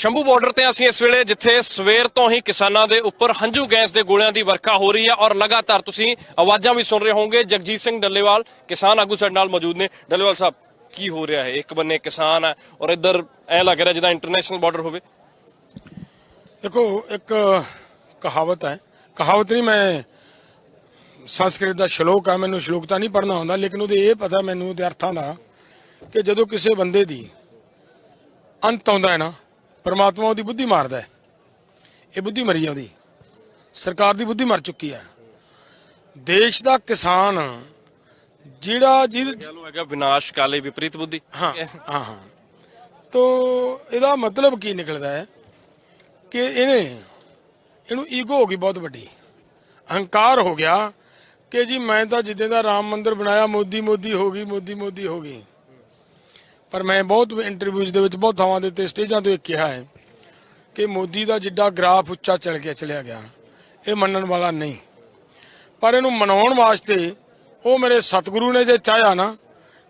Shambhu border ਤੇ ਅਸੀਂ ਇਸ ਵੇਲੇ ਜਿੱਥੇ ਸਵੇਰ ਤੋਂ ਹੀ ਕਿਸਾਨਾਂ ਦੇ ਉੱਪਰ ਹੰਝੂ ਗੈਸ ਦੇ ਗੋਲਿਆਂ ਦੀ ਵਰਖਾ ਹੋ ਰਹੀ ਹੈ ਔਰ ਲਗਾਤਾਰ ਤੁਸੀਂ ਆਵਾਜ਼ਾਂ ਵੀ ਸੁਣ ਰਹੇ ਹੋਵੋਗੇ। ਜਗਜੀਤ ਸਿੰਘ ਡੱਲੇਵਾਲ ਕਿਸਾਨ ਆਗੂ ਸਾਡੇ ਨਾਲ ਮੌਜੂਦ ਨੇ। ਡੱਲੇਵਾਲ ਸਾਹਿਬ, ਕੀ ਹੋ ਰਿਹਾ ਹੈ? ਇੱਕ ਬੰਨੇ ਕਿਸਾਨ ਹੈ ਔਰ ਇੱਧਰ ਐ ਲੱਗ ਰਿਹਾ ਜਿੱਦਾਂ ਇੰਟਰਨੈਸ਼ਨਲ ਬਾਰਡਰ ਹੋਵੇ। ਦੇਖੋ, ਇੱਕ ਕਹਾਵਤ ਹੈ। ਕਹਾਵਤ ਨਹੀਂ, ਮੈਂ ਸੰਸਕ੍ਰਿਤ ਦਾ ਸ਼ਲੋਕ ਆ, ਮੈਨੂੰ ਸ਼ਲੋਕ ਤਾਂ ਨਹੀਂ ਪੜਨਾ ਆਉਂਦਾ, ਲੇਕਿਨ ਉਹਦੇ ਇਹ ਪਤਾ ਮੈਨੂੰ, ਉਹਦੇ ਅਰਥਾਂ ਦਾ ਕਿ ਜਦੋਂ ਕਿਸੇ ਬੰਦੇ ਦੀ ਅੰਤ ਆਉਂਦਾ ਹੈ ਨਾ ਪਰਮਾਤਮਾ ਉਹਦੀ ਬੁੱਧੀ ਮਾਰਦਾ ਹੈ। ਇਹ ਬੁੱਧੀ ਮਰੀ ਉਹਦੀ ਸਰਕਾਰ ਦੀ ਬੁੱਧੀ ਮਰ ਚੁੱਕੀ ਹੈ। ਦੇਸ਼ ਦਾ ਕਿਸਾਨ ਜਿਹੜਾ ਜਿਹਦੇ ਕਹਿ ਲੋ ਹੈਗਾ ਵਿਨਾਸ਼ ਕਾਲੇ ਵਿਪਰੀਤ ਬੁੱਧੀ। ਹਾਂ ਹਾਂ ਹਾਂ। ਤੋ ਇਹਦਾ ਮਤਲਬ ਕੀ ਨਿਕਲਦਾ ਹੈ ਕਿ ਇਹਨੇ ਇਹਨੂੰ ਈਗੋ ਹੋ ਗਈ ਬਹੁਤ ਵੱਡੀ। ਅਹੰਕਾਰ ਹੋ ਗਿਆ ਕਿ ਜੀ ਮੈਂ ਤਾਂ ਜਿੱਦਾਂ ਦਾ ਰਾਮ ਮੰਦਿਰ ਬਣਾਇਆ ਮੋਦੀ ਮੋਦੀ ਹੋ ਗਈ ਮੋਦੀ ਮੋਦੀ ਹੋ ਗਈ। ਪਰ ਮੈਂ ਬਹੁਤ ਇੰਟਰਵਿਊਜ਼ ਦੇ ਵਿੱਚ ਬਹੁਤ ਥਾਵਾਂ ਦੇ ਉੱਤੇ ਸਟੇਜਾਂ 'ਤੇ ਕਿਹਾ ਹੈ ਕਿ ਮੋਦੀ ਦਾ ਜਿੱਡਾ ਗ੍ਰਾਫ ਉੱਚਾ ਚਲ ਗਿਆ, ਚਲਿਆ ਗਿਆ, ਇਹ ਮੰਨਣ ਵਾਲਾ ਨਹੀਂ। ਪਰ ਇਹਨੂੰ ਮਨਾਉਣ ਵਾਸਤੇ ਉਹ ਮੇਰੇ ਸਤਿਗੁਰੂ ਨੇ ਜੇ ਚਾਹਿਆ ਨਾ,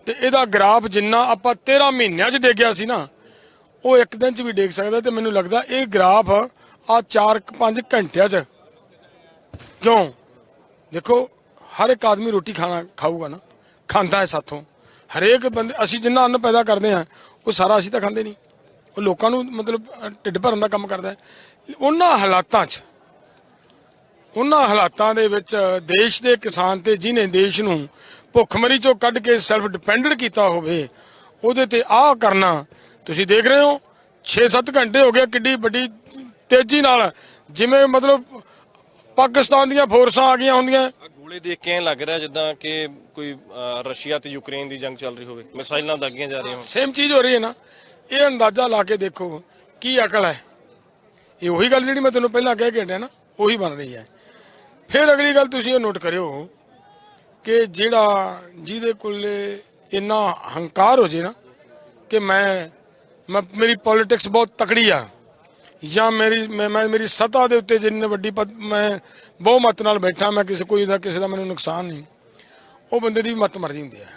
ਤੇ ਇਹਦਾ ਗ੍ਰਾਫ ਜਿੰਨਾ ਆਪਾਂ 13 ਮਹੀਨਿਆਂ 'ਚ ਡੇਗਿਆ ਸੀ ਨਾ, ਉਹ ਇੱਕ ਦਿਨ 'ਚ ਵੀ ਡੇਗ ਸਕਦਾ ਤੇ ਮੈਨੂੰ ਲੱਗਦਾ ਇਹ ਗ੍ਰਾਫ ਆ 4-5 ਘੰਟਿਆਂ 'ਚ। ਕਿਉਂ? ਦੇਖੋ, ਹਰ ਇੱਕ ਆਦਮੀ ਰੋਟੀ ਖਾਣਾ, ਖਾਊਗਾ ਨਾ, ਖਾਂਦਾ ਹੈ ਸਾਥੋਂ। ਹਰੇਕ ਬੰਦੇ, ਅਸੀਂ ਜਿੰਨਾ ਅੰਨ ਪੈਦਾ ਕਰਦੇ ਹਾਂ, ਉਹ ਸਾਰਾ ਅਸੀਂ ਤਾਂ ਖਾਂਦੇ ਨਹੀਂ। ਉਹ ਲੋਕਾਂ ਨੂੰ ਮਤਲਬ ਢਿੱਡ ਭਰਨ ਦਾ ਕੰਮ ਕਰਦਾ ਉਹਨਾਂ ਹਾਲਾਤਾਂ 'ਚ, ਉਹਨਾਂ ਹਾਲਾਤਾਂ ਦੇ ਵਿੱਚ ਦੇਸ਼ ਦੇ ਕਿਸਾਨ ਤੇ ਜਿਨੇ ਦੇਸ਼ ਨੂੰ ਭੁੱਖਮਰੀ ਚੋਂ ਕੱਢ ਕੇ ਸੈਲਫ ਡਿਪੈਂਡੈਂਟ ਕੀਤਾ ਹੋਵੇ, ਉਹਦੇ ਤੇ ਆਹ ਕਰਨਾ, ਤੁਸੀਂ ਦੇਖ ਰਹੇ ਹੋ 6-7 ਘੰਟੇ ਹੋ ਗਏ ਕਿੱਡੀ ਵੱਡੀ ਤੇਜ਼ੀ ਨਾਲ, ਜਿਵੇਂ ਮਤਲਬ ਪਾਕਿਸਤਾਨ ਦੀਆਂ ਫੋਰਸਾਂ ਆ ਗਈਆਂ ਹੁੰਦੀਆਂ ਆ ਦੇਖ ਕੇ ਐਂ ਲੱਗ ਰਿਹਾ ਜਿੱਦਾਂ ਕਿ ਕੋਈ ਅਹ, ਰਸ਼ੀਆ ਤੇ ਯੂਕਰੇਨ ਦੀ ਜੰਗ ਚੱਲ ਰਹੀ ਹੋਵੇ। ਮਿਸਾਈਲਾਂ ਦਾਗੀਆਂ ਜਾ ਰਹੀਆਂ ਹੋਣ। ਸੇਮ ਚੀਜ਼ ਹੋ ਰਹੀ ਹੈ ਨਾ। ਇਹ ਅੰਦਾਜ਼ਾ ਲਾ ਕੇ ਦੇਖੋ ਕੀ ਅਕਲ ਹੈ। ਇਹ ਉਹੀ ਗੱਲ ਜਿਹੜੀ ਮੈਂ ਤੁਹਾਨੂੰ ਪਹਿਲਾਂ ਕਹਿ ਕੇ ਹਟਿਆ ਨਾ ਉਹੀ ਬਣ ਰਹੀ ਹੈ। ਫਿਰ ਅਗਲੀ ਗੱਲ ਤੁਸੀਂ ਇਹ ਨੋਟ ਕਰਿਓ ਕਿ ਜਿਹੜਾ ਜਿਹਦੇ ਕੋਲ ਇੰਨਾ ਹੰਕਾਰ ਹੋ ਜੇ ਨਾ ਕਿ ਮੈਂ ਮੈਂ ਮੇਰੀ ਪੋਲਿਟਿਕਸ ਬਹੁਤ ਤਕੜੀ ਆ। ਜਾਂ ਮੇਰੀ ਮੈਂ ਮੈਂ- ਮੇਰੀ ਸਤਾ ਦੇ ਉੱਤੇ ਜਿੰਨੀ ਵੱਡੀ ਪਦ- ਮੈਂ ਬਹੁਮਤ ਨਾਲ ਬੈਠਾ ਮੈਂ, ਕਿਸੇ ਕੋਈ ਦਾ, ਕਿਸੇ ਦਾ ਮੈਨੂੰ ਨੁਕਸਾਨ ਨਹੀਂ। ਉਹ ਬੰਦੇ ਦੀ ਵੀ ਮਤ ਮਰਜ਼ੀ ਹੁੰਦੀ ਹੈ।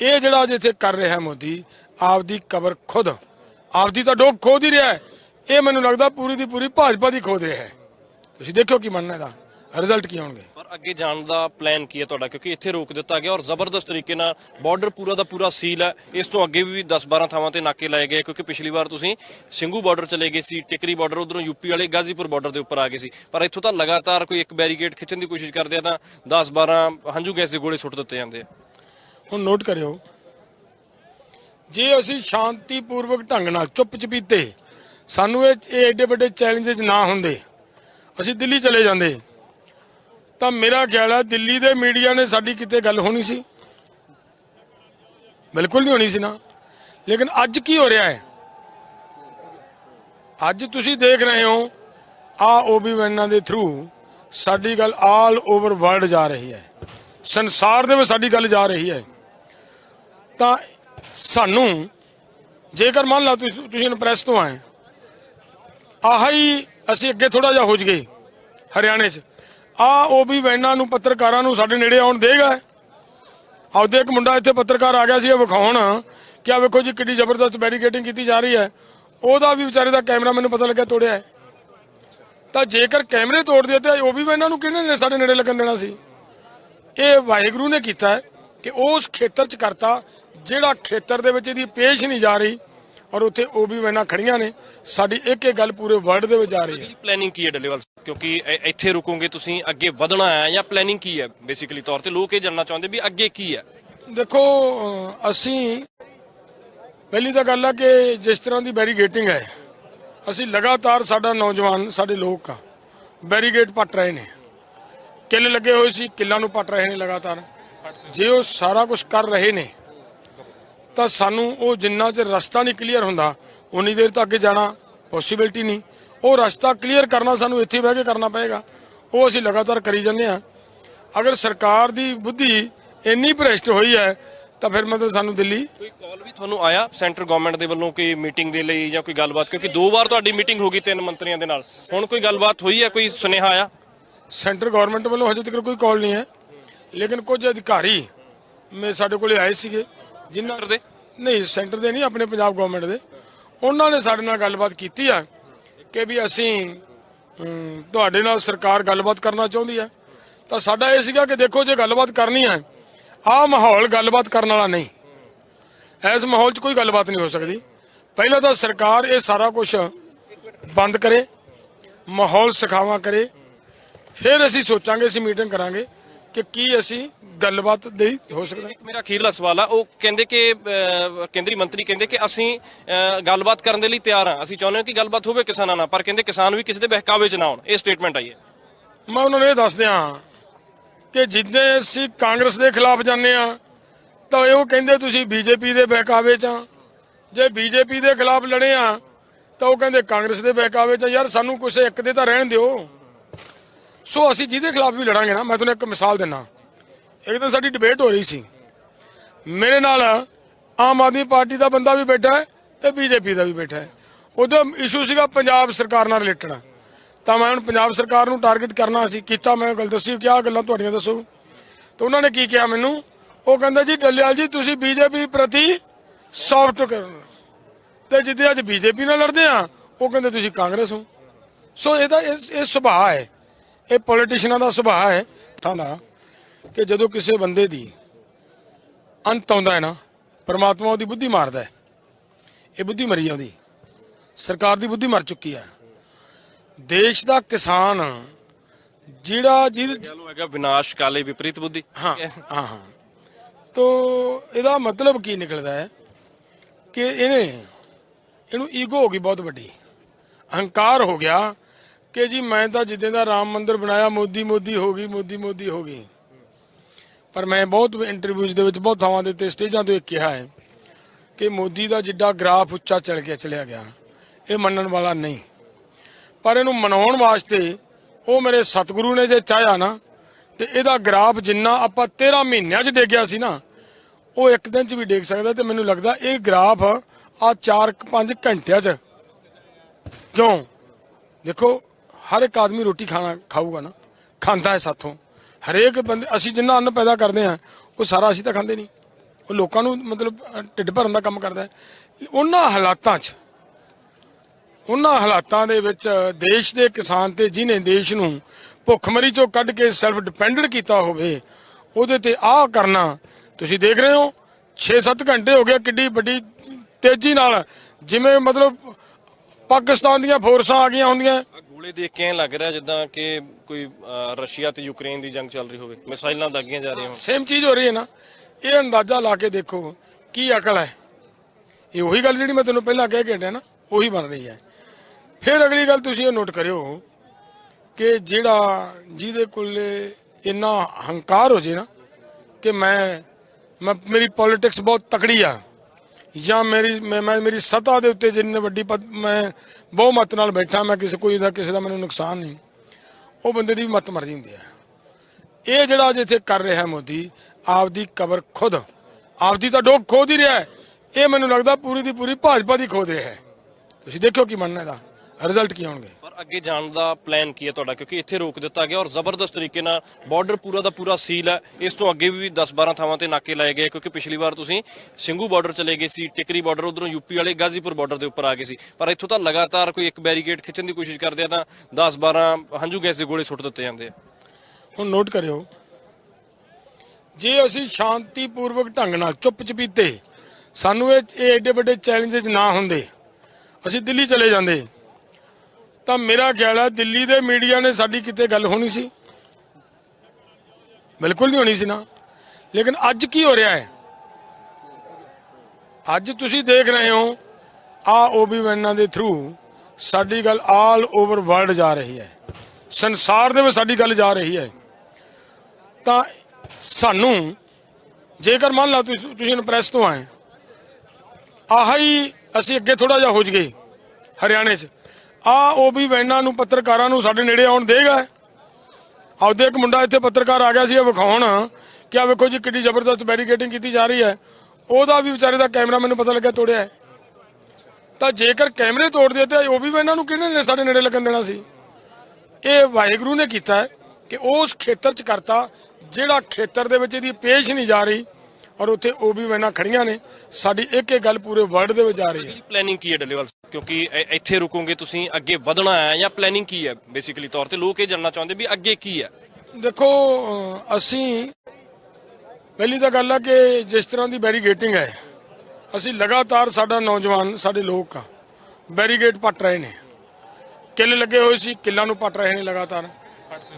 ਇਹ ਜਿਹੜਾ ਅੱਜ ਇੱਥੇ ਕਰ ਰਿਹਾ ਮੋਦੀ, ਆਪਦੀ ਕਬਰ ਖੁਦ, ਆਪਦੀ ਤਾਂ ਡੋਕ ਖੋਦ ਹੀ ਰਿਹਾ ਇਹ ਮੈਨੂੰ ਲੱਗਦਾ ਪੂਰੀ ਦੀ ਪੂਰੀ ਭਾਜਪਾ ਦੀ ਖੋਦ ਰਿਹਾ ਤੁਸੀਂ ਦੇਖਿਓ ਕੀ ਮੰਨਣਾ ਇਹਦਾ। ਰਿਜ਼ਲਟ ਕੀ ਹੋਣਗੇ? ਪਰ ਅੱਗੇ ਜਾਣ ਦਾ ਪਲਾਨ ਕੀ ਹੈ ਤੁਹਾਡਾ? ਕਿਉਂਕਿ ਇੱਥੇ ਰੋਕ ਦਿੱਤਾ ਗਿਆ ਔਰ ਜ਼ਬਰਦਸਤ ਤਰੀਕੇ ਨਾਲ ਬਾਰਡਰ ਪੂਰਾ ਦਾ ਪੂਰਾ ਸੀਲ ਹੈ। ਇਸ ਤੋਂ ਅੱਗੇ ਵੀ 10-12 ਥਾਵਾਂ ਤੇ ਨਾਕੇ ਲਾਏ ਗਏ ਕਿਉਂਕਿ ਪਿਛਲੀ ਵਾਰ ਤੁਸੀਂ ਸਿੰਘੂ ਬਾਰਡਰ ਚਲੇ ਗਏ ਸੀ ਟਿਕਰੀ ਬਾਰਡਰ ਉਧਰੋਂ ਯੂਪੀ ਵਾਲੇ ਗਾਜ਼ੀਪੁਰ ਬਾਰਡਰ ਦੇ ਉੱਪਰ ਆ ਗਏ ਸੀ। ਪਰ ਇੱਥੋਂ ਤਾਂ ਲਗਾਤਾਰ ਕੋਈ ਇੱਕ ਬੈਰੀਕੇਡ ਖਿੱਚਣ ਦੀ ਕੋਸ਼ਿਸ਼ ਕਰਦੇ ਆ ਤਾਂ 10-12 ਹੰਝੂ ਗੈਸ ਦੇ ਗੋਲੇ ਸੁੱਟ ਦਿੱਤੇ ਜਾਂਦੇ ਆ। ਹੁਣ ਨੋਟ ਕਰਿਓ ਜੇ ਅਸੀਂ ਸ਼ਾਂਤੀਪੂਰਵਕ ਢੰਗ ਨਾਲ ਚੁੱਪ ਚਪੀਤੇ ਸਾਨੂੰ ਇਹ ਇਹ ਐਡੇ ਵੱਡੇ ਚੈਲੰਜਸ ਨਾ ਹੁੰਦੇ ਅਸੀਂ ਦਿੱਲੀ ਚਲੇ ਜਾਂਦੇ ਤਾਂ ਮੇਰਾ ਖਿਆਲ ਹੈ ਦਿੱਲੀ ਦੇ ਮੀਡੀਆ ਨੇ ਸਾਡੀ ਕਿਤੇ ਗੱਲ ਹੋਣੀ ਸੀ। ਬਿਲਕੁਲ ਨਹੀਂ ਹੋਣੀ ਸੀ ਨਾ। ਲੇਕਿਨ ਅੱਜ ਕੀ ਹੋ ਰਿਹਾ ਹੈ? ਅੱਜ ਤੁਸੀਂ ਦੇਖ ਰਹੇ ਹੋ, ਆ ਓਬੀ ਵੈਨਾਂ ਦੇ ਥਰੂ ਸਾਡੀ ਗੱਲ ਆਲ ਓਵਰ ਵਰਲਡ ਜਾ ਰਹੀ ਹੈ। ਸੰਸਾਰ ਦੇ ਵਿੱਚ ਸਾਡੀ ਗੱਲ ਜਾ ਰਹੀ ਹੈ। ਤਾਂ ਸਾਨੂੰ, ਜੇਕਰ ਮੰਨ ਲਾ ਤੁਸੀਂ ਤੁਸੀਂ ਇੰਪ੍ਰੈਸ ਤੋਂ ਆਏ, ਆਹ ਹੀ ਅਸੀਂ ਅੱਗੇ ਥੋੜਾ ਜਿਹਾ ਹੋ ਜਗੇ ਹਰਿਆਣੇ 'ਚ। ਆ ਉਹ ਵੀ ਵੈਨਾਂ ਨੂੰ ਪੱਤਰਕਾਰਾਂ ਨੂੰ ਸਾਡੇ ਨੇੜੇ ਆਉਣ ਦੇਗਾ ਆਪਦੇ ਇੱਕ ਮੁੰਡਾ ਇੱਥੇ ਪੱਤਰਕਾਰ ਆ ਗਿਆ ਸੀ, ਇਹ ਵਿਖਾਉਣ ਕਿ ਆ ਵੇਖੋ ਜੀ ਕਿੰਨੀ ਜ਼ਬਰਦਸਤ ਬੈਰੀਕੇਡਿੰਗ ਕੀਤੀ ਜਾ ਰਹੀ ਹੈ। ਉਹਦਾ ਵੀ ਵਿਚਾਰੇ ਦਾ ਕੈਮਰਾ ਮੈਨੂੰ ਪਤਾ ਲੱਗਿਆ ਤੋੜਿਆ ਤਾਂ ਜੇਕਰ ਕੈਮਰੇ ਤੋੜ ਦਿਓ ਉਹ ਵੀ ਇਹਨਾਂ ਨੂੰ ਕਿਹਨੇ ਨੇ ਸਾਡੇ ਨੇੜੇ ਲੱਗਣ ਦੇਣਾ ਸੀ? ਇਹ ਵਾਹਿਗੁਰੂ ਨੇ ਕੀਤਾ ਕਿ ਉਸ ਖੇਤਰ ਚ ਕਰਤਾ, ਜਿਹੜਾ ਖੇਤਰ ਦੇ ਵਿੱਚ ਇਹਦੀ ਪੇਸ਼ ਨਹੀਂ ਜਾ ਰਹੀ। ਔਰ ਉੱਥੇ ਉਹ ਵੀ ਵੈਨਾਂ ਖੜੀਆਂ ਨੇ। ਸਾਡੀ ਇੱਕ ਇੱਕ ਗੱਲ ਪੂਰੇ ਵਰਲਡ ਦੇ ਵਿੱਚ ਜਾ ਰਹੀ ਹੈ। ਪਲੈਨਿੰਗ ਕੀ ਹੈ ਡੱਲੇਵਾਲ? ਕਿਉਂਕਿ ਇੱਥੇ ਰੁਕੋਗੇ ਤੁਸੀਂ ਅੱਗੇ ਵਧਣਾ ਹੈ ਜਾਂ ਪਲੈਨਿੰਗ ਕੀ ਹੈ? ਬੇਸਿਕਲੀ ਤੌਰ ਤੇ ਲੋਕ ਇਹ ਜਾਣਨਾ ਚਾਹੁੰਦੇ ਵੀ ਅੱਗੇ ਕੀ ਹੈ। ਦੇਖੋ ਅਸੀਂ ਪਹਿਲੀ ਤਾਂ ਗੱਲ ਹੈ ਕਿ ਜਿਸ ਤਰ੍ਹਾਂ ਦੀ ਬੈਰੀਗੇਟਿੰਗ ਹੈ ਅਸੀਂ ਲਗਾਤਾਰ ਸਾਡਾ ਨੌਜਵਾਨ ਸਾਡੇ ਲੋਕ ਆ ਬੈਰੀਗੇਟ ਪੱਟ ਰਹੇ ਨੇ। ਕਿੱਲ ਲੱਗੇ ਹੋਏ ਸੀ ਕਿੱਲਾਂ ਨੂੰ ਪੱਟ ਰਹੇ ਨੇ ਲਗਾਤਾਰ। ਜੇ ਉਹ ਸਾਰਾ ਕੁਝ ਕਰ ਰਹੇ ਨੇ ਤਾਂ ਸਾਨੂੰ ਉਹ ਜਿੰਨਾ ਚਿਰ ਰਸਤਾ ਨਹੀਂ ਕਲੀਅਰ ਹੁੰਦਾ ਉਨੀ ਦੇਰ ਤੱਕ ਅੱਗੇ ਜਾਣਾ ਪੋਸੀਬਿਲਿਟੀ ਨਹੀਂ। ਉਹ ਰਸਤਾ ਕਲੀਅਰ ਕਰਨਾ ਸਾਨੂੰ ਇੱਥੇ ਬਹਿ ਕੇ ਕਰਨਾ ਪਏਗਾ। ਉਹ ਅਸੀਂ ਲਗਾਤਾਰ ਕਰੀ ਜਾਂਦੇ ਆ ਅਗਰ ਸਰਕਾਰ ਦੀ ਬੁੱਧੀ ਇੰਨੀ ਭ੍ਰਿਸ਼ਟ ਹੋਈ ਹੈ ਤਾਂ ਫਿਰ ਮਤਲਬ ਸਾਨੂੰ ਦਿੱਲੀ ਕੋਈ ਕਾਲ ਵੀ ਤੁਹਾਨੂੰ ਆਇਆ ਸੈਂਟਰ ਗਵਰਨਮੈਂਟ ਦੇ ਵੱਲੋਂ ਕੋਈ ਮੀਟਿੰਗ ਦੇ ਲਈ ਜਾਂ ਕੋਈ ਗੱਲਬਾਤ? ਕਿਉਂਕਿ ਦੋ ਵਾਰ ਤੁਹਾਡੀ ਮੀਟਿੰਗ ਹੋ ਗਈ ਤਿੰਨ ਮੰਤਰੀਆਂ ਦੇ ਨਾਲ। ਹੁਣ ਕੋਈ ਗੱਲਬਾਤ ਹੋਈ ਹੈ ਕੋਈ ਸੁਨੇਹਾ ਆਇਆ? ਸੈਂਟਰ ਗਵਰਨਮੈਂਟ ਵੱਲੋਂ ਹਜੇ ਤੱਕ ਕੋਈ ਕਾਲ ਨਹੀਂ ਹੈ। ਲੇਕਿਨ ਕੁਝ ਅਧਿਕਾਰੀ ਮੇ ਸਾਡੇ ਕੋਲੇ ਆਏ ਸੀਗੇ। ਸੈਂਟਰ ਦੇ? ਨਹੀਂ ਸੈਂਟਰ ਦੇ ਨਹੀਂ ਆਪਣੇ ਪੰਜਾਬ ਗਵਰਨਮੈਂਟ ਦੇ। ਉਹਨਾਂ ਨੇ ਸਾਡੇ ਨਾਲ ਗੱਲਬਾਤ ਕੀਤੀ ਆ ਕਿ ਵੀ ਅਸੀਂ ਤੁਹਾਡੇ ਨਾਲ ਸਰਕਾਰ ਗੱਲਬਾਤ ਕਰਨਾ ਚਾਹੁੰਦੀ ਹੈ ਤਾਂ ਸਾਡਾ ਇਹ ਸੀਗਾ ਕਿ ਦੇਖੋ ਜੇ ਗੱਲਬਾਤ ਕਰਨੀ ਹੈ ਆਹ ਮਾਹੌਲ ਗੱਲਬਾਤ ਕਰਨ ਵਾਲਾ ਨਹੀਂ। ਇਸ ਮਾਹੌਲ 'ਚ ਕੋਈ ਗੱਲਬਾਤ ਨਹੀਂ ਹੋ ਸਕਦੀ। ਪਹਿਲਾਂ ਤਾਂ ਸਰਕਾਰ ਇਹ ਸਾਰਾ ਕੁਝ ਬੰਦ ਕਰੇ ਮਾਹੌਲ ਸਿਖਾਵਾ ਕਰੇ। ਫਿਰ ਅਸੀਂ ਸੋਚਾਂਗੇ ਅਸੀਂ ਮੀਟਿੰਗ ਕਰਾਂਗੇ ਕਿ ਕੀ ਅਸੀਂ ਗੱਲਬਾਤ ਦੇ ਹੋ ਸਕਦਾ। ਇੱਕ ਮੇਰਾ ਅਖੀਰਲਾ ਸਵਾਲ ਆ ਉਹ ਕਹਿੰਦੇ ਕਿ ਅਹ, ਕੇਂਦਰੀ ਮੰਤਰੀ ਕਹਿੰਦੇ ਕਿ ਅਸੀਂ ਅਹ, ਗੱਲਬਾਤ ਕਰਨ ਦੇ ਲਈ ਤਿਆਰ ਹਾਂ। ਅਸੀਂ ਚਾਹੁੰਦੇ ਹਾਂ ਕਿ ਗੱਲਬਾਤ ਹੋਵੇ ਕਿਸਾਨਾਂ ਨਾਲ ਪਰ ਕਹਿੰਦੇ ਕਿਸਾਨ ਵੀ ਕਿਸੇ ਦੇ ਬਹਿਕਾਵੇ 'ਚ ਨਾ ਆਉਣ। ਇਹ ਸਟੇਟਮੈਂਟ ਆਈ ਹੈ। ਮੈਂ ਉਹਨਾਂ ਨੂੰ ਇਹ ਦੱਸ ਦਿਆਂ ਕਿ ਜਿੱਦਾਂ ਅਸੀਂ ਕਾਂਗਰਸ ਦੇ ਖਿਲਾਫ ਜਾਂਦੇ ਆ ਤਾਂ ਉਹ ਕਹਿੰਦੇ ਤੁਸੀਂ ਬੀਜੇਪੀ ਦੇ ਬਹਿਕਾਵੇ 'ਚ ਆ ਜੇ ਬੀਜੇਪੀ ਦੇ ਖਿਲਾਫ ਲੜੇ ਆ ਤਾਂ ਉਹ ਕਹਿੰਦੇ ਕਾਂਗਰਸ ਦੇ ਬਹਿਕਾਵੇ 'ਚ ਆ। ਯਾਰ ਸਾਨੂੰ ਕੁਛ ਇੱਕ ਦੇ ਤਾਂ ਰਹਿਣ ਦਿਓ। ਸੋ ਅਸੀਂ ਜਿਹਦੇ ਖਿਲਾਫ ਵੀ ਲੜਾਂਗੇ ਨਾ ਮੈਂ ਤੁਹਾਨੂੰ ਇੱਕ ਮਿਸਾਲ ਦਿੰਨਾ ਇੱਕ ਦਿਨ ਸਾਡੀ ਡਿਬੇਟ ਹੋ ਰਹੀ ਸੀ। ਮੇਰੇ ਨਾਲ ਆਮ ਆਦਮੀ ਪਾਰਟੀ ਦਾ ਬੰਦਾ ਵੀ ਬੈਠਾ ਹੈ ਤੇ ਬੀਜੇਪੀ ਦਾ ਵੀ ਬੈਠਾ ਹੈ। ਉਦੋਂ ਇਸ਼ੂ ਸੀਗਾ ਪੰਜਾਬ ਸਰਕਾਰ ਨਾਲ ਰਿਲੇਟਡ ਤਾਂ ਮੈਂ ਹੁਣ ਪੰਜਾਬ ਸਰਕਾਰ ਨੂੰ ਟਾਰਗੇਟ ਕਰਨਾ ਸੀ, ਕੀਤਾ ਮੈਂ, ਗੱਲ ਦੱਸੀ ਕਿ ਆਹ ਗੱਲਾਂ ਤੁਹਾਡੀਆਂ ਦੱਸੋ। ਤਾਂ ਉਹਨਾਂ ਨੇ ਕੀ ਕਿਹਾ ਮੈਨੂੰ? ਉਹ ਕਹਿੰਦਾ ਜੀ, ਡੱਲਿਆਲ ਜੀ, ਤੁਸੀਂ ਬੀਜੇਪੀ ਪ੍ਰਤੀ ਸੌਫਟ ਕਰਨ ਤੇ ਜਿੱਦੇ ਅੱਜ ਬੀਜੇਪੀ ਨਾਲ ਲੜਦੇ ਆ, ਉਹ ਕਹਿੰਦੇ ਤੁਸੀਂ ਕਾਂਗਰਸ ਹੋ। ਸੋ ਇਹਦਾ ਇਹ ਇਹ ਸੁਭਾਅ ਹੈ। ਇਹ ਪੋਲੀਟੀਸ਼ੀਨਾਂ ਦਾ ਸੁਭਾਅ ਹੈ। ਤਾਂ ਦਾ ਕਿ ਜਦੋਂ ਕਿਸੇ ਬੰਦੇ ਦੀ ਅੰਤ ਆਉਂਦਾ ਹੈ ਨਾ ਪਰਮਾਤਮਾ ਉਹਦੀ ਬੁੱਧੀ ਮਾਰਦਾ ਹੈ। ਇਹ ਬੁੱਧੀ ਮਰੀ ਉਹਦੀ ਸਰਕਾਰ ਦੀ ਬੁੱਧੀ ਮਰ ਚੁੱਕੀ ਹੈ। ਦੇਸ਼ ਦਾ ਕਿਸਾਨ ਜਿਹੜਾ ਜਿਹਦੇ ਲਓ ਹੈਗਾ ਵਿਨਾਸ਼ ਕਾਲੇ ਵਿਪਰੀਤ ਬੁੱਧੀ। ਹਾਂ ਹਾਂ। ਹਾਂ ਤੋ ਇਹਦਾ ਮਤਲਬ ਕੀ ਨਿਕਲਦਾ ਹੈ ਕਿ ਇਹਨੇ ਇਹਨੂੰ ਈਗੋ ਹੋ ਗਈ ਬਹੁਤ ਵੱਡੀ। ਅਹੰਕਾਰ ਹੋ ਗਿਆ ਕਿ ਜੀ ਮੈਂ ਤਾਂ ਜਿੱਦਾਂ ਦਾ ਰਾਮ ਮੰਦਿਰ ਬਣਾਇਆ ਮੋਦੀ ਮੋਦੀ ਹੋ ਗਈ ਮੋਦੀ ਮੋਦੀ ਹੋ ਗਈ। ਪਰ ਮੈਂ ਬਹੁਤ ਇੰਟਰਵਿਊਜ਼ ਦੇ ਵਿੱਚ ਬਹੁਤ ਥਾਵਾਂ ਦੇ ਉੱਤੇ ਸਟੇਜਾਂ ਤੇ ਕਿਹਾ ਹੈ ਕਿ ਮੋਦੀ ਦਾ ਜਿੱਡਾ ਗ੍ਰਾਫ ਉੱਚਾ ਚੜ ਗਿਆ, ਚਲਿਆ ਗਿਆ, ਇਹ ਮੰਨਣ ਵਾਲਾ ਨਹੀਂ। ਪਰ ਇਹਨੂੰ ਮਨਾਉਣ ਵਾਸਤੇ ਉਹ ਮੇਰੇ ਸਤਿਗੁਰੂ ਨੇ ਜੇ ਚਾਹਿਆ ਨਾ, ਤੇ ਇਹਦਾ ਗ੍ਰਾਫ ਜਿੰਨਾ ਆਪਾਂ 13 ਮਹੀਨਿਆਂ 'ਚ ਡੇਗਿਆ ਸੀ ਨਾ, ਉਹ ਇੱਕ ਦਿਨ 'ਚ ਵੀ ਡੇਗ ਸਕਦਾ ਤੇ ਮੈਨੂੰ ਲੱਗਦਾ ਇਹ ਗ੍ਰਾਫ ਆ 4-5 ਘੰਟਿਆਂ 'ਚ। ਕਿਉਂ? ਦੇਖੋ, ਹਰ ਇੱਕ ਆਦਮੀ ਰੋਟੀ ਖਾਣਾ ਖਾਊਗਾ ਨਾ, ਖਾਂਦਾ ਹੈ ਸਾਥੋਂ। ਹਰੇਕ ਬੰਦੇ ਅਸੀਂ ਜਿੰਨਾ ਅੰਨ ਪੈਦਾ ਕਰਦੇ ਹਾਂ, ਉਹ ਸਾਰਾ ਅਸੀਂ ਤਾਂ ਖਾਂਦੇ ਨਹੀਂ। ਉਹ ਲੋਕਾਂ ਨੂੰ ਮਤਲਬ ਢਿੱਡ ਭਰਨ ਦਾ ਕੰਮ ਕਰਦਾ ਉਹਨਾਂ ਹਾਲਾਤਾਂ 'ਚ, ਉਹਨਾਂ ਹਾਲਾਤਾਂ ਦੇ ਵਿੱਚ ਦੇਸ਼ ਦੇ ਕਿਸਾਨ ਤੇ ਜਿਨੇ ਦੇਸ਼ ਨੂੰ ਭੁੱਖਮਰੀ ਚੋਂ ਕੱਢ ਕੇ ਸੈਲਫ ਡਿਪੈਂਡੈਂਟ ਕੀਤਾ ਹੋਵੇ, ਉਹਦੇ ਤੇ ਆਹ ਕਰਨਾ, ਤੁਸੀਂ ਦੇਖ ਰਹੇ ਹੋ 6-7 ਘੰਟੇ ਹੋ ਗਏ ਕਿੱਡੀ ਵੱਡੀ ਤੇਜ਼ੀ ਨਾਲ, ਜਿਵੇਂ ਮਤਲਬ ਪਾਕਿਸਤਾਨ ਦੀਆਂ ਫੋਰਸਾਂ ਆ ਗਈਆਂ ਹੁੰਦੀਆਂ ਆ ਦੇਖ ਕੇ ਐਂ ਲੱਗ ਰਿਹਾ ਜਿੱਦਾਂ ਕਿ ਕੋਈ ਅਹ, ਰਸ਼ੀਆ ਤੇ ਯੂਕਰੇਨ ਦੀ ਜੰਗ ਚੱਲ ਰਹੀ ਹੋਵੇ। ਮਿਸਾਈਲਾਂ ਦਾਗੀਆਂ ਜਾ ਰਹੀਆਂ ਹੋਣ। ਸੇਮ ਚੀਜ਼ ਹੋ ਰਹੀ ਹੈ ਨਾ। ਇਹ ਅੰਦਾਜ਼ਾ ਲਾ ਕੇ ਦੇਖੋ ਕੀ ਅਕਲ ਹੈ। ਇਹ ਉਹੀ ਗੱਲ ਜਿਹੜੀ ਮੈਂ ਤੁਹਾਨੂੰ ਪਹਿਲਾਂ ਕਹਿ ਕੇ ਹਟਿਆ ਨਾ ਉਹੀ ਬਣ ਰਹੀ ਹੈ। ਫਿਰ ਅਗਲੀ ਗੱਲ ਤੁਸੀਂ ਇਹ ਨੋਟ ਕਰਿਓ ਕਿ ਜਿਹੜਾ ਜਿਹਦੇ ਕੋਲ ਇੰਨਾ ਹੰਕਾਰ ਹੋ ਜੇ ਨਾ ਕਿ ਮੈਂ ਮੈਂ ਮੇਰੀ ਪੋਲਿਟਿਕਸ ਬਹੁਤ ਤਕੜੀ ਆ। ਜਾਂ ਮੇਰੀ ਮੈਂ ਮੈਂ- ਮੇਰੀ ਸਤਾ ਦੇ ਉੱਤੇ ਜਿੰਨੇ ਵੱਡੀ ਪਦ ਮੈਂ ਬਹੁਮਤ ਨਾਲ ਬੈਠਾ ਮੈਂ, ਕਿਸੇ ਕੋਈ ਦਾ, ਕਿਸੇ ਦਾ ਮੈਨੂੰ ਨੁਕਸਾਨ ਨਹੀਂ। ਉਹ ਬੰਦੇ ਦੀ ਵੀ ਮਤ ਮਰਜ਼ੀ ਹੁੰਦੀ ਹੈ। ਇਹ ਜਿਹੜਾ ਅੱਜ ਇੱਥੇ ਕਰ ਰਿਹਾ ਮੋਦੀ, ਆਪਦੀ ਕਬਰ ਖੁਦ, ਆਪਦੀ ਤਾਂ ਡੋਕ ਖੋਦ ਹੀ ਰਿਹਾ ਇਹ ਮੈਨੂੰ ਲੱਗਦਾ ਪੂਰੀ ਦੀ ਪੂਰੀ ਭਾਜਪਾ ਦੀ ਖੋਦ ਰਿਹਾ ਹੈ। ਤੁਸੀਂ ਦੇਖਿਓ ਕੀ ਮੰਨਣਾ ਇਹਦਾ। ਰਿਜ਼ਲਟ ਕੀ ਆਉਣਗੇ? ਅੱਗੇ ਜਾਣ ਦਾ ਪਲਾਨ ਕੀ ਹੈ ਤੁਹਾਡਾ? ਕਿਉਂਕਿ ਇੱਥੇ ਰੋਕ ਦਿੱਤਾ ਗਿਆ ਔਰ ਜ਼ਬਰਦਸਤ ਤਰੀਕੇ ਨਾਲ ਬਾਰਡਰ ਪੂਰਾ ਦਾ ਪੂਰਾ ਸੀਲ ਹੈ। ਇਸ ਤੋਂ ਅੱਗੇ ਵੀ 10-12 ਥਾਵਾਂ ਤੇ ਨਾਕੇ ਲਾਏ ਗਏ ਕਿਉਂਕਿ ਪਿਛਲੀ ਵਾਰ ਤੁਸੀਂ ਸਿੰਘੂ ਬਾਰਡਰ ਚਲੇ ਗਏ ਸੀ, ਟਿਕਰੀ ਬਾਰਡਰ ਉਧਰੋਂ ਯੂਪੀ ਵਾਲੇ ਗਾਜ਼ੀਪੁਰ ਬਾਰਡਰ ਦੇ ਉੱਪਰ ਆ ਗਏ ਸੀ। ਪਰ ਇੱਥੋਂ ਤਾਂ ਲਗਾਤਾਰ ਕੋਈ ਇੱਕ ਬੈਰੀਕੇਡ ਖਿੱਚਣ ਦੀ ਕੋਸ਼ਿਸ਼ ਕਰਦੇ ਆ ਤਾਂ 10-12 ਹੰਝੂ ਗੈਸ ਦੇ ਗੋਲੇ ਸੁੱਟ ਦਿੱਤੇ ਜਾਂਦੇ ਆ। ਹੁਣ ਨੋਟ ਕਰਿਓ। ਜੇ ਅਸੀਂ ਸ਼ਾਂਤੀਪੂਰਵਕ ਢੰਗ ਨਾਲ ਚੁੱਪ ਚਪੀਤੇ, ਸਾਨੂੰ ਇਹ ਇਹ ਐਡੇ ਵੱਡੇ ਚੈਲੰਜਸ ਨਾ ਹੁੰਦੇ। ਅਸੀਂ ਦਿੱਲੀ ਚਲੇ ਜਾਂਦੇ। ਤਾਂ ਮੇਰਾ ਖਿਆਲ ਹੈ ਦਿੱਲੀ ਦੇ ਮੀਡੀਆ ਨੇ ਸਾਡੀ ਕਿਤੇ ਗੱਲ ਹੋਣੀ ਸੀ। ਬਿਲਕੁਲ ਨਹੀਂ ਹੋਣੀ ਸੀ ਨਾ। ਲੇਕਿਨ ਅੱਜ ਕੀ ਹੋ ਰਿਹਾ ਹੈ? ਅੱਜ ਤੁਸੀਂ ਦੇਖ ਰਹੇ ਹੋ, ਆ ਓਬੀ ਵੈਨਾਂ ਦੇ ਥਰੂ ਸਾਡੀ ਗੱਲ ਆਲ ਓਵਰ ਵਰਲਡ ਜਾ ਰਹੀ ਹੈ। ਸੰਸਾਰ ਦੇ ਵਿੱਚ ਸਾਡੀ ਗੱਲ ਜਾ ਰਹੀ ਹੈ। ਤਾਂ ਸਾਨੂੰ, ਜੇਕਰ ਮੰਨ ਲਾ ਤੁਸੀਂ ਤੁਸੀਂ ਪ੍ਰੈਸ ਤੋਂ ਆਏ, ਆਹ ਹੀ ਅਸੀਂ ਅੱਗੇ ਥੋੜਾ ਜਿਹਾ ਹੋ ਜਗੇ ਹਰਿਆਣੇ 'ਚ। ਆ ਉਹ ਵੀ ਵੈਨਾਂ ਨੂੰ ਪੱਤਰਕਾਰਾਂ ਨੂੰ ਸਾਡੇ ਨੇੜੇ ਆਉਣ ਦੇਗਾ। ਆਪਦੇ ਇੱਕ ਮੁੰਡਾ ਇੱਥੇ ਪੱਤਰਕਾਰ ਆ ਗਿਆ ਸੀ, ਇਹ ਵਿਖਾਉਣ ਕਿ ਆ ਵੇਖੋ ਜੀ ਕਿੰਨੀ ਜ਼ਬਰਦਸਤ ਬੈਰੀਕੇਡਿੰਗ ਕੀਤੀ ਜਾ ਰਹੀ ਹੈ। ਉਹਦਾ ਵੀ ਵਿਚਾਰੇ ਦਾ ਕੈਮਰਾ ਮੈਨੂੰ ਪਤਾ ਲੱਗਿਆ ਤੋੜਿਆ ਤਾਂ ਜੇਕਰ ਕੈਮਰੇ ਤੋੜ ਦਿਓ ਤੇ ਉਹ ਵੀ ਵੈਨਾਂ ਨੂੰ ਕਿਹਨੇ ਨੇ ਸਾਡੇ ਨੇੜੇ ਲੱਗਣ ਦੇਣਾ ਸੀ? ਇਹ ਵਾਹਿਗੁਰੂ ਨੇ ਕੀਤਾ ਕਿ ਉਸ ਖੇਤਰ ਚ ਕਰਤਾ, ਜਿਹੜਾ ਖੇਤਰ ਦੇ ਵਿੱਚ ਇਹਦੀ ਪੇਸ਼ ਨਹੀਂ ਜਾ ਰਹੀ। ਔਰ ਉੱਥੇ ਓਬੀ ਵੈਨਾਂ ਖੜੀਆਂ ਨੇ। ਸਾਡੀ ਇੱਕ ਇੱਕ ਗੱਲ ਪੂਰੇ ਵਰਲਡ ਦੇ ਵਿੱਚ ਆ ਰਹੀ ਹੈ। ਪਲੈਨਿੰਗ ਕੀ ਹੈ ਡੱਲੇਵਾਲ? ਕਿਉਂਕਿ ਇੱਥੇ ਰੁਕੋਗੇ ਤੁਸੀਂ ਅੱਗੇ ਵਧਣਾ ਹੈ ਜਾਂ ਪਲੈਨਿੰਗ ਕੀ ਹੈ? ਬੇਸਿਕਲੀ ਤੌਰ ਤੇ ਲੋਕ ਇਹ ਜਾਣਨਾ ਚਾਹੁੰਦੇ ਵੀ ਅੱਗੇ ਕੀ ਹੈ। ਦੇਖੋ ਅਸੀਂ ਪਹਿਲੀ ਤਾਂ ਗੱਲ ਆ ਕਿ ਜਿਸ ਤਰ੍ਹਾਂ ਦੀ ਬੈਰੀਗੇਟਿੰਗ ਹੈ ਅਸੀਂ ਲਗਾਤਾਰ ਸਾਡਾ ਨੌਜਵਾਨ ਸਾਡੇ ਲੋਕ ਆ ਬੈਰੀਗੇਟ ਪੱਟ ਰਹੇ ਨੇ। ਕਿੱਲ ਲੱਗੇ ਹੋਏ ਸੀ ਕਿੱਲਾਂ ਨੂੰ ਪੱਟ ਰਹੇ ਨੇ ਲਗਾਤਾਰ।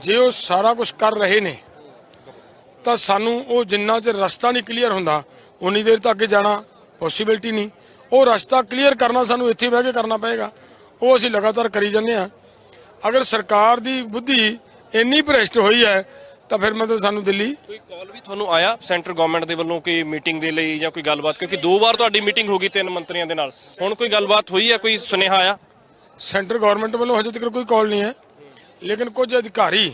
ਜੇ ਉਹ ਸਾਰਾ ਕੁਝ ਕਰ ਰਹੇ ਨੇ ਤਾਂ ਸਾਨੂੰ ਉਹ ਜਿੰਨਾ ਚਿਰ ਰਸਤਾ ਨਹੀਂ ਕਲੀਅਰ ਹੁੰਦਾ ਉਨੀ ਦੇਰ ਤੱਕ ਅੱਗੇ ਜਾਣਾ ਪੋਸੀਬਿਲਿਟੀ ਨਹੀਂ। ਉਹ ਰਸਤਾ ਕਲੀਅਰ ਕਰਨਾ ਸਾਨੂੰ ਇੱਥੇ ਬਹਿ ਕੇ ਕਰਨਾ ਪਏਗਾ। ਉਹ ਅਸੀਂ ਲਗਾਤਾਰ ਕਰੀ ਜਾਂਦੇ ਆ ਅਗਰ ਸਰਕਾਰ ਦੀ ਬੁੱਧੀ ਇੰਨੀ ਭ੍ਰਿਸ਼ਟ ਹੋਈ ਹੈ ਤਾਂ ਫਿਰ ਮਤਲਬ ਸਾਨੂੰ ਦਿੱਲੀ ਕੋਈ ਕਾਲ ਵੀ ਤੁਹਾਨੂੰ ਆਇਆ ਸੈਂਟਰ ਗਵਰਨਮੈਂਟ ਦੇ ਵੱਲੋਂ ਕੋਈ ਮੀਟਿੰਗ ਦੇ ਲਈ ਜਾਂ ਕੋਈ ਗੱਲਬਾਤ? ਕਿਉਂਕਿ ਦੋ ਵਾਰ ਤੁਹਾਡੀ ਮੀਟਿੰਗ ਹੋ ਗਈ ਤਿੰਨ ਮੰਤਰੀਆਂ ਦੇ ਨਾਲ। ਹੁਣ ਕੋਈ ਗੱਲਬਾਤ ਹੋਈ ਹੈ ਕੋਈ ਸੁਨੇਹਾ ਆਇਆ? ਸੈਂਟਰ ਗਵਰਨਮੈਂਟ ਵੱਲੋਂ ਹਜੇ ਤੱਕ ਕੋਈ ਕਾਲ ਨਹੀਂ ਹੈ। ਲੇਕਿਨ ਕੁਝ ਅਧਿਕਾਰੀ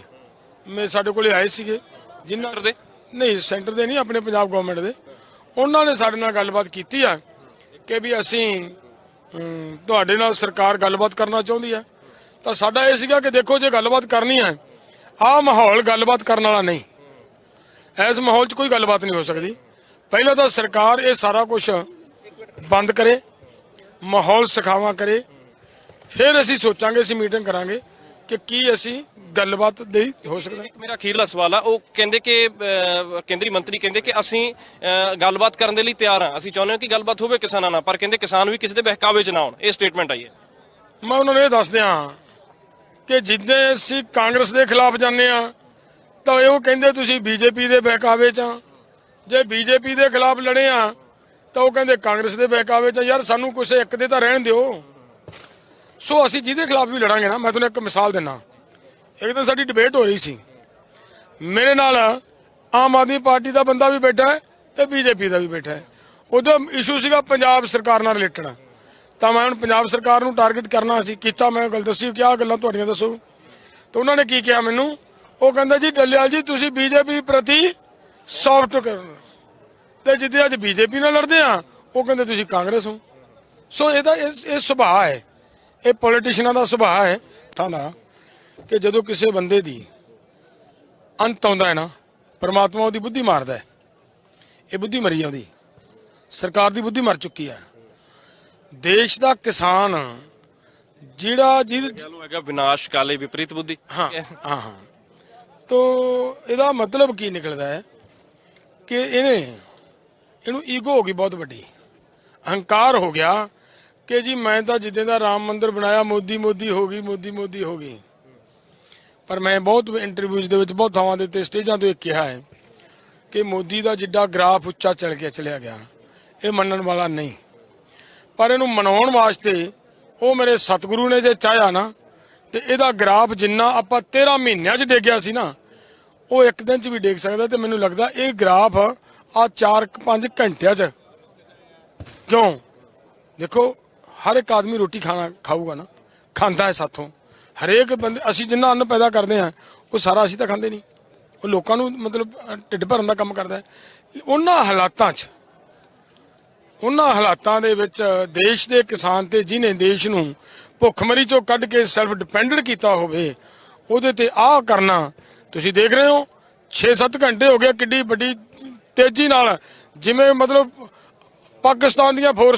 ਮੇ ਸਾਡੇ ਕੋਲੇ ਆਏ ਸੀਗੇ। ਜਿਨ੍ਹਾਂ ਦੇ? ਨਹੀਂ ਸੈਂਟਰ ਦੇ ਨਹੀਂ ਆਪਣੇ ਪੰਜਾਬ ਗਵਰਨਮੈਂਟ ਦੇ। ਉਹਨਾਂ ਨੇ ਸਾਡੇ ਨਾਲ ਗੱਲਬਾਤ ਕੀਤੀ ਆ ਕਿ ਵੀ ਅਸੀਂ ਤੁਹਾਡੇ ਨਾਲ ਸਰਕਾਰ ਗੱਲਬਾਤ ਕਰਨਾ ਚਾਹੁੰਦੀ ਹੈ ਤਾਂ ਸਾਡਾ ਇਹ ਸੀਗਾ ਕਿ ਦੇਖੋ ਜੇ ਗੱਲਬਾਤ ਕਰਨੀ ਹੈ ਆਹ ਮਾਹੌਲ ਗੱਲਬਾਤ ਕਰਨ ਵਾਲਾ ਨਹੀਂ। ਇਸ ਮਾਹੌਲ 'ਚ ਕੋਈ ਗੱਲਬਾਤ ਨਹੀਂ ਹੋ ਸਕਦੀ। ਪਹਿਲਾਂ ਤਾਂ ਸਰਕਾਰ ਇਹ ਸਾਰਾ ਕੁਝ ਬੰਦ ਕਰੇ ਮਾਹੌਲ ਸਿਖਾਵਾ ਕਰੇ। ਫਿਰ ਅਸੀਂ ਸੋਚਾਂਗੇ ਅਸੀਂ ਮੀਟਿੰਗ ਕਰਾਂਗੇ। ਕਿ ਕੀ ਅਸੀਂ ਗੱਲਬਾਤ ਦੇ ਹੋ ਸਕਦਾ ਇੱਕ ਮੇਰਾ ਅਖੀਰਲਾ ਸਵਾਲ ਆ ਉਹ ਕਹਿੰਦੇ ਕਿ ਅਹ, ਕੇਂਦਰੀ ਮੰਤਰੀ ਕਹਿੰਦੇ ਕਿ ਅਸੀਂ ਅਹ, ਗੱਲਬਾਤ ਕਰਨ ਦੇ ਲਈ ਤਿਆਰ ਹਾਂ। ਅਸੀਂ ਚਾਹੁੰਦੇ ਹਾਂ ਕਿ ਗੱਲਬਾਤ ਹੋਵੇ ਕਿਸਾਨਾਂ ਨਾਲ ਪਰ ਕਹਿੰਦੇ ਕਿਸਾਨ ਵੀ ਕਿਸੇ ਦੇ ਬਹਿਕਾਵੇ 'ਚ ਨਾ ਆਉਣ। ਇਹ ਸਟੇਟਮੈਂਟ ਆਈ ਹੈ। ਮੈਂ ਉਹਨਾਂ ਨੂੰ ਇਹ ਦੱਸ ਦਿਆਂ ਕਿ ਜਿੱਦਾਂ ਅਸੀਂ ਕਾਂਗਰਸ ਦੇ ਖਿਲਾਫ ਜਾਂਦੇ ਆ ਤਾਂ ਉਹ ਕਹਿੰਦੇ ਤੁਸੀਂ ਬੀਜੇਪੀ ਦੇ ਬਹਿਕਾਵੇ ਚ ਆ। ਜੇ ਬੀਜੇਪੀ ਦੇ ਖਿਲਾਫ ਲੜੇ ਆ ਤਾਂ ਉਹ ਕਹਿੰਦੇ ਕਾਂਗਰਸ ਦੇ ਬਹਿਕਾਵੇ ਚ ਆ। ਯਾਰ ਸਾਨੂੰ ਕਿਸੇ ਇੱਕ ਦੇ ਤਾਂ ਰਹਿਣ ਦਿਓ। ਸੋ ਅਸੀਂ ਜਿਹਦੇ ਖਿਲਾਫ ਵੀ ਲੜਾਂਗੇ ਨਾ, ਮੈਂ ਤੁਹਾਨੂੰ ਇੱਕ ਮਿਸਾਲ ਦਿੰਨਾ। ਇੱਕ ਤਾਂ ਸਾਡੀ ਡਿਬੇਟ ਹੋ ਰਹੀ ਸੀ। ਮੇਰੇ ਨਾਲ ਆਮ ਆਦਮੀ ਪਾਰਟੀ ਦਾ ਬੰਦਾ ਵੀ ਬੈਠਾ ਹੈ ਤੇ ਬੀਜੇਪੀ ਦਾ ਵੀ ਬੈਠਾ ਹੈ। ਉਹਦਾ ਇਸ਼ੂ ਸੀਗਾ ਪੰਜਾਬ ਸਰਕਾਰ ਨਾਲ ਰਿਲੇਟਡ ਤਾਂ ਮੈਂ ਹੁਣ ਪੰਜਾਬ ਸਰਕਾਰ ਨੂੰ ਟਾਰਗੇਟ ਕਰਨਾ ਸੀ, ਕੀਤਾ ਮੈਂ ਗੱਲ ਦੱਸੀ ਕਿ ਆਹ ਗੱਲਾਂ ਤੁਹਾਡੀਆਂ ਦੱਸੋ। ਤਾਂ ਉਹਨਾਂ ਨੇ ਕੀ ਕਿਹਾ ਮੈਨੂੰ? ਉਹ ਕਹਿੰਦਾ ਜੀ ਡੱਲਿਆਲ ਜੀ, ਤੁਸੀਂ ਬੀਜੇਪੀ ਪ੍ਰਤੀ ਸੌਫਟ ਕਰਨਾ ਤੇ ਜਿੱਦੇ ਅੱਜ ਬੀਜੇਪੀ ਨਾਲ ਲੜਦੇ ਆ, ਉਹ ਕਹਿੰਦੇ ਤੁਸੀਂ ਕਾਂਗਰਸ ਹੋ। ਸੋ ਇਹਦਾ ਇਹ ਇਹ ਸੁਭਾਅ ਹੈ। ਇਹ ਪੋਲੀਟੀਸ਼ੀਅਨਾਂ ਦਾ ਸੁਭਾਅ ਹੈ ਤਾਂ ਦਾ ਕਿ ਜਦੋਂ ਕਿਸੇ ਬੰਦੇ ਦੀ ਅੰਤ ਆਉਂਦਾ ਹੈ ਨਾ ਪਰਮਾਤਮਾ ਉਹਦੀ ਬੁੱਧੀ ਮਾਰਦਾ ਹੈ। ਇਹ ਬੁੱਧੀ ਮਰੀ ਆ ਉਹਦੀ ਸਰਕਾਰ ਦੀ ਬੁੱਧੀ ਮਰ ਚੁੱਕੀ ਹੈ। ਦੇਸ਼ ਦਾ ਕਿਸਾਨ ਜਿਹੜਾ ਜਿਹਦੇ ਕਹਿ ਲਓ ਹੈਗਾ ਵਿਨਾਸ਼ ਕਾਲੇ ਵਿਪਰੀਤ ਬੁੱਧੀ। ਹਾਂ ਹਾਂ ਹਾਂ। ਤੋ ਇਹਦਾ ਮਤਲਬ ਕੀ ਨਿਕਲਦਾ ਹੈ ਕਿ ਇਹਨੇ ਇਹਨੂੰ ਈਗੋ ਹੋ ਗਈ ਬਹੁਤ ਵੱਡੀ। ਅਹੰਕਾਰ ਹੋ ਗਿਆ। ਕਿ ਜੀ ਮੈਂ ਤਾਂ ਜਿੱਦਾਂ ਦਾ ਰਾਮ ਮੰਦਿਰ ਬਣਾਇਆ, ਮੋਦੀ ਮੋਦੀ ਹੋ ਗਈ, ਮੋਦੀ ਮੋਦੀ ਹੋ ਗਈ। ਪਰ ਮੈਂ ਬਹੁਤ ਇੰਟਰਵਿਊਜ਼ ਦੇ ਵਿੱਚ ਬਹੁਤ ਥਾਵਾਂ ਦੇ ਉੱਤੇ ਸਟੇਜਾਂ ਤੋਂ ਇਹ ਕਿਹਾ ਹੈ ਕਿ ਮੋਦੀ ਦਾ ਜਿੱਡਾ ਗ੍ਰਾਫ ਉੱਚਾ ਚਲ ਗਿਆ, ਚਲਿਆ ਗਿਆ, ਇਹ ਮੰਨਣ ਵਾਲਾ ਨਹੀਂ। ਪਰ ਇਹਨੂੰ ਮਨਾਉਣ ਵਾਸਤੇ ਉਹ ਮੇਰੇ ਸਤਿਗੁਰੂ ਨੇ ਜੇ ਚਾਹਿਆ ਨਾ, ਤੇ ਇਹਦਾ ਗ੍ਰਾਫ ਜਿੰਨਾ ਆਪਾਂ 13 ਮਹੀਨਿਆਂ 'ਚ ਡੇਗਿਆ ਸੀ ਨਾ, ਉਹ ਇੱਕ ਦਿਨ 'ਚ ਵੀ ਡੇਗ ਸਕਦਾ ਤੇ ਮੈਨੂੰ ਲੱਗਦਾ ਇਹ ਗ੍ਰਾਫ ਆ 4-5 ਘੰਟਿਆਂ 'ਚ। ਕਿਉਂ? ਦੇਖੋ ਹਰ ਇੱਕ ਆਦਮੀ ਰੋਟੀ ਖਾਣਾ ਖਾਊਗਾ ਨਾ, ਖਾਂਦਾ ਹੈ ਸਾਥੋਂ। ਹਰੇਕ ਬੰਦੇ, ਅਸੀਂ ਜਿੰਨਾ ਅੰਨ ਪੈਦਾ ਕਰਦੇ ਹਾਂ, ਉਹ ਸਾਰਾ ਅਸੀਂ ਤਾਂ ਖਾਂਦੇ ਨਹੀਂ। ਉਹ ਲੋਕਾਂ ਨੂੰ ਮਤਲਬ ਢਿੱਡ ਭਰਨ ਦਾ ਕੰਮ ਕਰਦਾ ਹੈ। ਉਹਨਾਂ ਹਾਲਾਤਾਂ 'ਚ, ਉਹਨਾਂ ਹਾਲਾਤਾਂ ਦੇ ਵਿੱਚ ਦੇਸ਼ ਦੇ ਕਿਸਾਨ ਤੇ ਜਿਨੇ ਦੇਸ਼ ਨੂੰ ਭੁੱਖਮਰੀ ਚੋਂ ਕੱਢ ਕੇ ਸੈਲਫ ਡਿਪੈਂਡੈਂਟ ਕੀਤਾ ਹੋਵੇ, ਉਹਦੇ ਤੇ ਆਹ ਕਰਨਾ, ਤੁਸੀਂ ਦੇਖ ਰਹੇ ਹੋ 6-7 ਘੰਟੇ ਹੋ ਗਏ ਕਿੱਡੀ ਵੱਡੀ ਤੇਜ਼ੀ ਨਾਲ, ਜਿਵੇਂ ਮਤਲਬ ਪਾਕਿਸਤਾਨ ਦੀਆਂ ਫੋਰਸ